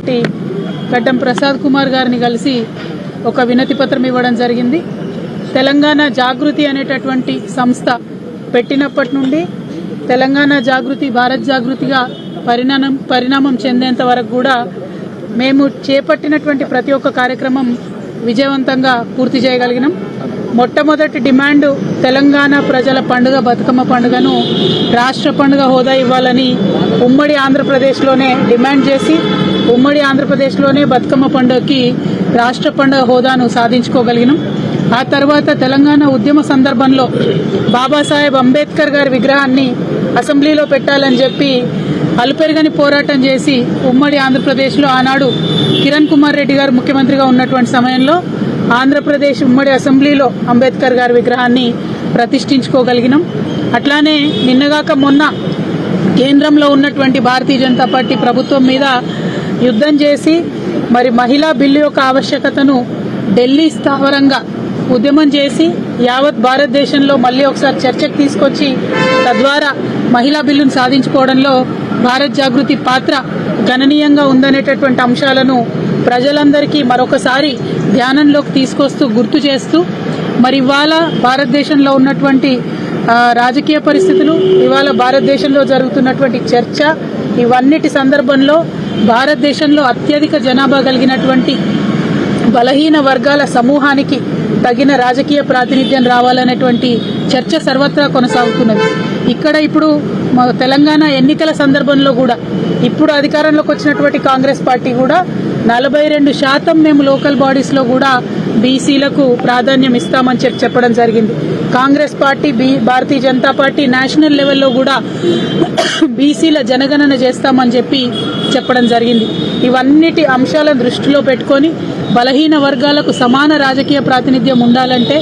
Party గడ్డం ప్రసాద్ కుమార్ గారిని కలిసి ఒక వినతి పత్రం ఇవ్వడం జరిగింది. తెలంగాణ జాగృతి అనేటటువంటి సంస్థ పెట్టినప్పటి నుండి తెలంగాణ జాగృతి భారత్ జాగృతిగా పరిణామం పరిణామం చెందేంత వరకు కూడా మేము చేపట్టినటువంటి ప్రతి ఒక్క కార్యక్రమం విజయవంతంగా పూర్తి చేయగలిగినాం. మొట్టమొదటి డిమాండ్ తెలంగాణ ప్రజల పండుగ బతుకమ్మ పండుగను రాష్ట్ర పండుగ హోదా ఇవ్వాలని ఉమ్మడి ఆంధ్రప్రదేశ్లోనే డిమాండ్ చేసి ఉమ్మడి ఆంధ్రప్రదేశ్లోనే బతుకమ్మ పండుగకి రాష్ట్ర పండుగ హోదాను సాధించుకోగలిగినాం. ఆ తర్వాత తెలంగాణ ఉద్యమ సందర్భంలో బాబాసాహెబ్ అంబేద్కర్ గారి విగ్రహాన్ని అసెంబ్లీలో పెట్టాలని చెప్పి అలుపెరగని పోరాటం చేసి ఉమ్మడి ఆంధ్రప్రదేశ్లో ఆనాడు కిరణ్ కుమార్ రెడ్డి గారు ముఖ్యమంత్రిగా ఉన్నటువంటి సమయంలో ఆంధ్రప్రదేశ్ ఉమ్మడి అసెంబ్లీలో అంబేద్కర్ గారి విగ్రహాన్ని ప్రతిష్ఠించుకోగలిగినాం. అట్లానే నిన్నగాక మొన్న కేంద్రంలో ఉన్నటువంటి భారతీయ జనతా పార్టీ ప్రభుత్వం మీద యుద్ధం చేసి మరి మహిళా బిల్లు యొక్క ఆవశ్యకతను ఢిల్లీ స్థావరంగా ఉద్యమం చేసి యావత్ భారతదేశంలో మళ్ళీ ఒకసారి చర్చకు తీసుకొచ్చి తద్వారా మహిళా బిల్లును సాధించుకోవడంలో భారత్ జాగృతి పాత్ర గణనీయంగా ఉందనేటటువంటి అంశాలను ప్రజలందరికీ మరొకసారి ధ్యానంలోకి తీసుకొస్తూ గుర్తు చేస్తూ మరి ఇవాళ భారతదేశంలో ఉన్నటువంటి రాజకీయ పరిస్థితులు ఇవాళ భారతదేశంలో జరుగుతున్నటువంటి చర్చ ఇవన్నిటి సందర్భంలో భారతదేశంలో అత్యధిక జనాభా కలిగినటువంటి బలహీన వర్గాల సమూహానికి తగిన రాజకీయ ప్రాతినిధ్యం రావాలనేటువంటి చర్చ సర్వత్రా కొనసాగుతున్నది. ఇక్కడ ఇప్పుడు మా తెలంగాణ ఎన్నికల సందర్భంలో కూడా ఇప్పుడు అధికారంలోకి వచ్చినటువంటి కాంగ్రెస్ పార్టీ కూడా నలభై రెండు శాతం మేము లోకల్ బాడీస్లో కూడా బీసీలకు ప్రాధాన్యం ఇస్తామని చెప్పి చెప్పడం జరిగింది. Congress party be Bharatiya Janata party national లెవెల్లో కూడా బీసీల జనగణన చేస్తామని చెప్పి చెప్పడం జరిగింది. ఇవన్నిటి అంశాలను దృష్టిలో పెట్టుకొని బలహీన వర్గాలకు సమాన రాజకీయ ప్రాతినిధ్యం ఉండాలంటే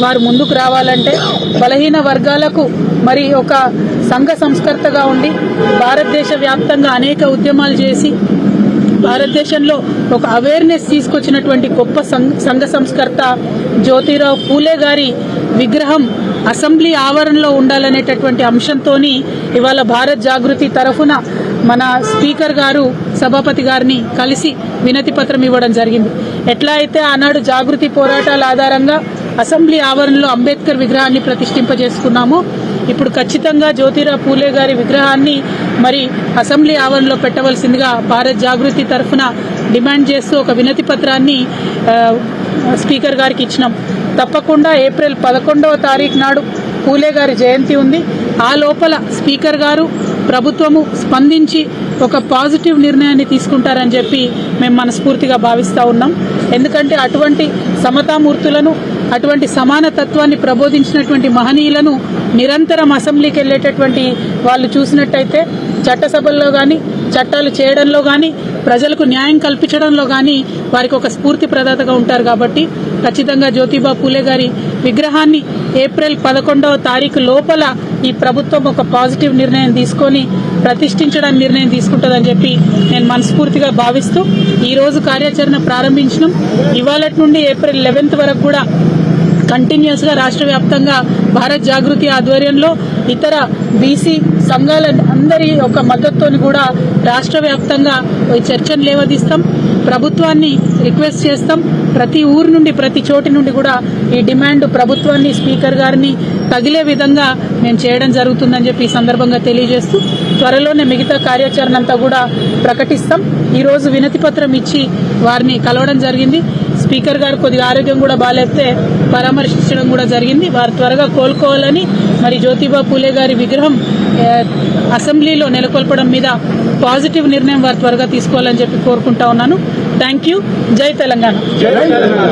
వారు ముందుకు రావాలంటే బలహీన వర్గాలకు మరి ఒక సంఘ సంస్కర్తగా ఉండి భారతదేశ వ్యాప్తంగా అనేక ఉద్యమాలు చేసి భారతదేశంలో ఒక అవేర్నెస్ తీసుకొచ్చినటువంటి గొప్ప సం- సంఘ సంస్కర్త జ్యోతిరావు పూలే గారి విగ్రహం అసెంబ్లీ ఆవరణలో ఉండాలనేటటువంటి అంశంతో ఇవాళ భారత్ జాగృతి తరఫున మన స్పీకర్ గారు సభాపతి గారిని కలిసి వినతి పత్రం ఇవ్వడం జరిగింది. ఎట్లా అయితే ఆనాడు జాగృతి పోరాటాల ఆధారంగా అసెంబ్లీ ఆవరణలో అంబేద్కర్ విగ్రహాన్ని ప్రతిష్ఠింపజేసుకున్నాము ఇప్పుడు ఖచ్చితంగా జ్యోతిరావు పూలే గారి విగ్రహాన్ని మరి అసెంబ్లీ ఆవరణలో పెట్టవలసిందిగా భారత్ జాగృతి తరఫున డిమాండ్ చేస్తూ ఒక వినతి పత్రాన్ని స్పీకర్ గారికి ఇచ్చినాం. తప్పకుండా ఏప్రిల్ పదకొండవ తారీఖు నాడు పూలే గారి జయంతి ఉంది. ఆ లోపల స్పీకర్ గారు ప్రభుత్వము స్పందించి ఒక పాజిటివ్ నిర్ణయాన్ని తీసుకుంటారని చెప్పి మేము మనస్ఫూర్తిగా భావిస్తూ ఉన్నాం. ఎందుకంటే అటువంటి సమతామూర్తులను అటువంటి సమాన తత్వాన్ని ప్రబోధించినటువంటి మహనీయులను నిరంతరం అసెంబ్లీకి వెళ్ళేటటువంటి వాళ్ళు చూసినట్టయితే చట్టసభల్లో కానీ చట్టాలు చేయడంలో కానీ ప్రజలకు న్యాయం కల్పించడంలో కానీ వారికి ఒక స్ఫూర్తి ప్రదాతగా ఉంటారు కాబట్టి ఖచ్చితంగా జ్యోతిబా పూలే గారి విగ్రహాన్ని ఏప్రిల్ పదకొండవ తారీఖు లోపల ఈ ప్రభుత్వం ఒక పాజిటివ్ నిర్ణయం తీసుకొని ప్రతిష్ఠించడానికి నిర్ణయం తీసుకుంటుందని చెప్పి నేను మనస్ఫూర్తిగా భావిస్తూ ఈ రోజు కార్యాచరణ ప్రారంభించినాం. ఇవాళ నుండి ఏప్రిల్ లెవెన్త్ వరకు కూడా కంటిన్యూస్గా రాష్ట్ర వ్యాప్తంగా భారత్ జాగృతి ఆధ్వర్యంలో ఇతర బీసీ సంఘాల అందరి ఒక మద్దతుతో కూడా రాష్ట్ర వ్యాప్తంగా చర్చను లేవదీస్తాం. ప్రభుత్వాన్ని రిక్వెస్ట్ చేస్తాం. ప్రతి ఊరు నుండి ప్రతి చోటి నుండి కూడా ఈ డిమాండ్ ప్రభుత్వాన్ని స్పీకర్ గారిని తగిలే విధంగా మేము చేయడం జరుగుతుందని చెప్పి ఈ సందర్భంగా తెలియజేస్తూ త్వరలోనే మిగతా కార్యాచరణ అంతా కూడా ప్రకటిస్తాం. ఈరోజు వినతిపత్రం ఇచ్చి వారిని కలవడం జరిగింది. స్పీకర్ గారు కొద్దిగా ఆరోగ్యం కూడా బాగాలేస్తే పరామర్శించడం కూడా జరిగింది. వారు త్వరగా కోలుకోవాలని మరి జ్యోతిబా పూలే గారి విగ్రహం అసెంబ్లీలో నెలకొల్పడం మీద పాజిటివ్ నిర్ణయం వారు త్వరగా తీసుకోవాలని చెప్పి కోరుకుంటా ఉన్నాను. Thank you. జై తెలంగాణ. జై తెలంగాణ.